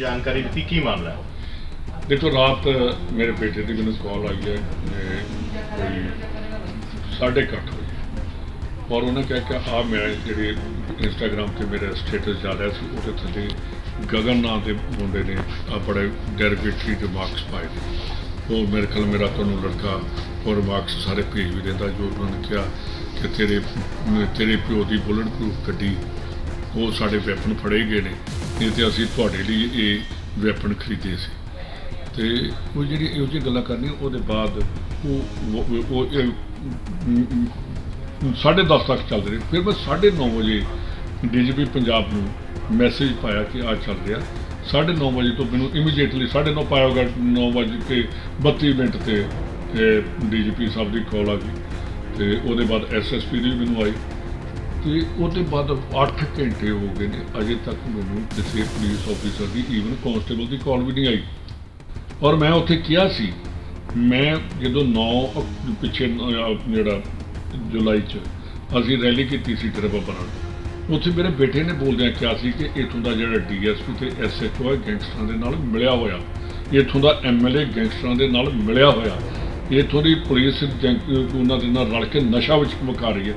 ਜਾਣਕਾਰੀ ਦਿੱਤੀ, ਕੀ ਮਾਮਲਾ ਹੈ? ਦੇਖੋ, ਰਾਤ ਮੇਰੇ ਬੇਟੇ ਦੀ ਮੈਨੂੰ ਕਾਲ ਆਈ ਹੈ ਕਿ ਕੋਈ ਸਾਢੇ ਕੁ ਅੱਠ ਵਜੇ। ਔਰ ਉਹਨੇ ਕਿਹਾ ਕਿ ਆ ਮੈਂ ਜਿਹੜੀ ਇੰਸਟਾਗ੍ਰam ਤੇ ਮੇਰਾ ਸਟੇਟਸ ਜਾ ਰਿਹਾ ਸੀ, ਉਹਦੇ ਥੱਲੇ ਗਗਨ ਨਾਂ ਦੇ ਮੁੰਡੇ ਨੇ ਆ ਬੜੇ ਡੈਰਗੇਟਰੀ ਮਾਰਕਸ ਪਾਏ ਉਹ ਮੇਰੇ ਖਿਆਲ ਮੇਰਾ ਤੁਹਾਨੂੰ ਲੜਕਾ, ਉਹ ਰਿਮਾਰਕਸ ਸਾਰੇ ਭੇਜ ਵੀ ਦਿੰਦਾ, ਜੋ ਉਹਨਾਂ ਨੇ ਕਿਹਾ ਕਿ ਤੇਰੇ ਤੇਰੇ ਪਿਓ ਦੀ ਬੁਲਟ ਪ੍ਰੂਫ ਗੱਡੀ, ਉਹ ਸਾਡੇ ਵੈਪਨ ਫੜੇ ਗਏ ਨੇ। ਨਹੀਂ ਤੇ ਅਸੀਂ ਤੁਹਾਡੇ ਲਈ ਇਹ ਵੈਪਨ ਖਰੀਦੇ ਸੀ। ਤੇ ਉਹ ਜਿਹੜੀ ਇਹੋ ਜਿਹੀ ਗੱਲਾਂ ਕਰਨੀਆਂ ਉਹਦੇ ਬਾਅਦ ਉਹ ਉਹ- ਉਹ ਇਹ, ਮ, ਮ, ਸਾਢੇ ਦਸ ਤੱਕ ਚੱਲਦੇ ਰਹੇ। ਫਿਰ ਮੈਂ 9:30 ਵਜੇ ਡੀਜੀਪੀ ਪੰਜਾਬ ਨੂੰ ਮੈਸੇਜ ਪਾਇਆ ਕਿ ਆ ਚੱਲ ਰਿਹਾ। 9:30 ਵਜੇ ਤੋਂ ਮੈਨੂੰ ਇਮੀਡੀਏਟਲੀ 9:30 ਪਾਇਆ ਹੋਗਾ 9 ਵਜੇ ਕੇ 32 ਮਿੰਟ ਤੇ ਡੀਜੀਪੀ ਸਾਹਿਬ ਦੀ ਕਾਲ ਆ ਗਈ। ਤੇ ਉਹਦੇ ਬਾਅਦ ਐਸਐਸਪੀ ਦੀ ਵੀ ਮੈਨੂੰ ਆਈ। ਤੇ ਉਹਦੇ ਬਾਅਦ 8 ਘੰਟੇ ਹੋ ਗਏ ਨੇ, ਅਜੇ ਤੱਕ ਮੈਨੂੰ ਕਿਸੇ ਪੁਲਿਸ ਆਫੀਸਰ ਦੀ ਈਵਨ ਕਾਂਸਟੇਬਲ ਦੀ ਕਾਲ ਵੀ ਨਹੀਂ ਆਈ। ਔਰ ਮੈਂ ਉੱਥੇ ਕਿਹਾ ਸੀ, ਮੈਂ ਜਦੋਂ 9 ਪਿੱਛੇ ਜਿਹੜਾ ਜੁਲਾਈ ਚ ਅਸੀਂ ਰੈਲੀ ਕੀਤੀ ਸੀ ਟਰਬਾ ਨਾਲ, ਉੱਥੇ ਮੇਰੇ ਬੇਟੇ ਨੇ ਬੋਲਦਿਆਂ ਕਿਹਾ ਸੀ ਕਿ ਇਥੋਂ ਦਾ ਜਿਹੜਾ ਡੀਐਸਪੀ ਤੇ ਐਸਐਚਓ ਹੈ, ਗੈਂਗਸਟਰਾਂ ਦੇ ਨਾਲ ਮਿਲਿਆ ਹੋਇਆ। ਇਥੋਂ ਦਾ ਐਮਐਲਏ ਗੈਂਗਸਟਰਾਂ ਦੇ ਨਾਲ ਮਿਲਿਆ ਹੋਇਆ। ਇਥੋਂ ਦੀ ਪੁਲਿਸ ਜੰਗ- ਉਹਨਾਂ ਦੇ ਨਾਲ ਰਲ ਕੇ ਨਸ਼ਾ ਵਿੱਚ ਮੁਕਾ ਰਹੀ ਹੈ।